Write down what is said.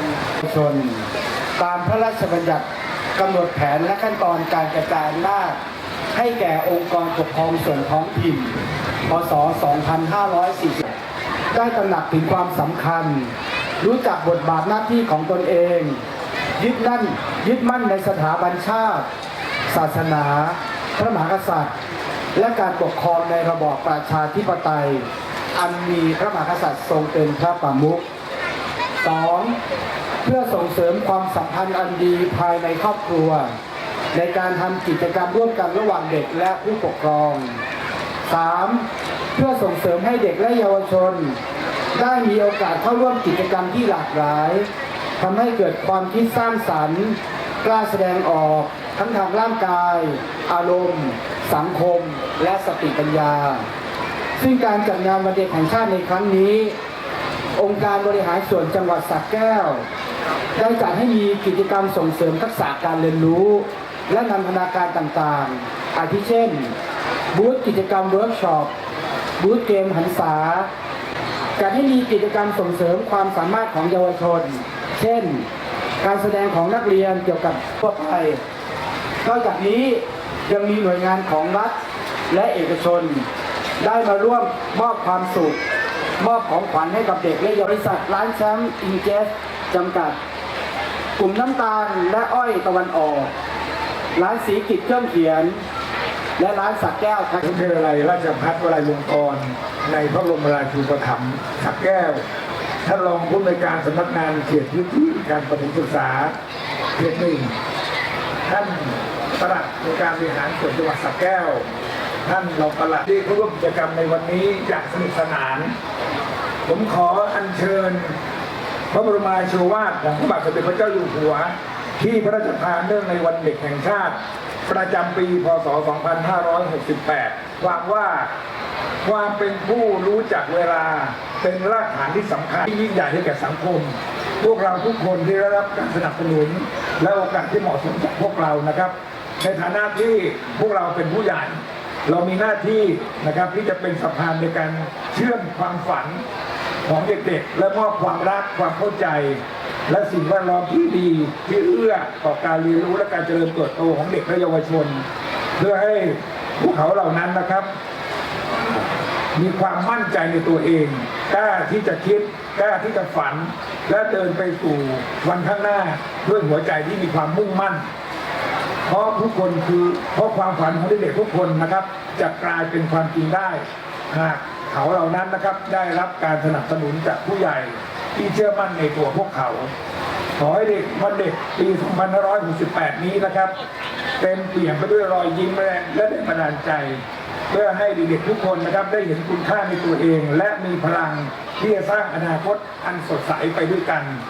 นชนตามพระราชบัญญัติกำหนดแผนและขั้นตอนการกระจายอำนาจให้แก่องค์กรปกครองส่วนท้องถิ่น พศ 2540 ได้ตระหนักถึงความสำคัญ รู้จักบทบาทหน้าที่ของตนเอง ยึดนั่นยึดมั่นในสถาบันชาติ ศาสนา พระมหากษัตริย์ และการปกครองในระบอบประชาธิปไตย อันมีพระมหากษัตริย์ทรงเป็นพระประมุข 2. เพื่อส่งเสริมความสัมพันธ์อันดีภายในครอบครัว ในการทำกิจกรรมร่วมกันระหว่างเด็กและผู้ปกครอง 3. เพื่อส่งเสริมให้เด็กและเยาวชน ได้มีโอกาสเข้าร่วมกิจกรรมที่หลากหลายทำให้เกิดความคิดสร้างสรรค์ กล้าแสดงออกทั้งทางร่างกาย อารมณ์ สังคม และสติปัญญา ซึ่งการจัดงานวันเด็กแห่งชาติในครั้งนี้ องค์การบริหารส่วนจังหวัดสระแก้ว ได้จัดให้มีกิจกรรมส่งเสริมทักษะการเรียนรู้ และนันทนาการต่างๆ อาทิเช่น บูธกิจกรรมเวิร์กช็อป บูธเกมหันษาจัดให้มีกิจกรรมส่งเสริมความสามารถของเยาวชน เช่น การแสดงของนักเรียนเกี่ยวกับทั่วไปนอกจากนี้ยังมีหน่วยงานของรัฐและเอกชน ได้มาร่วมมอบความสุข มอบของขวัญให้กับเด็กและเยาวชนบริษัทร้านแชมป์อินเจสจำกัด กลุ่มน้ำตาลและอ้อยตะวันออก ร้านสีกิจเครื่องเขียน และร้านสักแก้วครับวิทยาลัยราชภัฏวลัยลงกรณ์ในพระบรมราชูปถัมภ์สักแก้วท่านรองผู้อำนวยการสำนักงานเขตพื้นที่การประถมศึกษาเขตหนึ่งท่านปลัดในการบริหารส่วนจังหวัดสักแก้ว ท่านรองปลัดที่เข้าร่วมกิจกรรมในวันนี้อย่างสนุกสนาน ผมขออัญเชิญ พระบรมราชวาทของพระบาทสมเด็จพระเจ้าอยู่หัว ที่พระราชทานเนื่องในวันเด็กแห่งชาติ ประจำปี พศ 2568 หวังว่าความเป็นผู้รู้จักเวลาเป็นรากฐานที่สำคัญที่ยิ่งใหญ่ให้แก่สังคม พวกเราทุกคนที่ได้รับการสนับสนุน และโอกาสที่เหมาะสมจากพวกเรานะครับ ในฐานะที่พวกเราเป็นผู้ใหญ่ เรามีหน้าที่นะครับที่จะเป็นสะพานในการเชื่อมความฝันของเด็กๆ และมอบความรักความเข้าใจ และสิ่งแวดล้อมที่ดีที่เอื้อต่อการเรียนรู้และการเจริญเติบโตของเด็กและเยาวชน เพื่อให้พวกเขาเหล่านั้นนะครับ มีความมั่นใจในตัวเองกล้าที่จะคิดกล้าที่จะฝัน และเดินไปสู่วันข้างหน้าด้วยหัวใจที่มีความมุ่งมั่น เพราะทุกคนคือเพราะความฝันของเด็กๆทุกคนนะครับ จะกลายเป็นความจริงได้หากเขาเหล่านั้นนะครับได้รับการสนับสนุนจากผู้ใหญ่ที่เชื่อมั่นในตัวพวกเขา ขอให้เด็กวันเด็กปี 2568 นี้นะครับเต็มเปี่ยมไปด้วยรอยยิ้มแรงและแรงบันดาลใจ เพื่อให้เด็กๆทุกคนนะครับได้เห็นคุณค่าในตัวเอง และมีพลังที่จะสร้างอนาคตอันสดใสไปด้วยกัน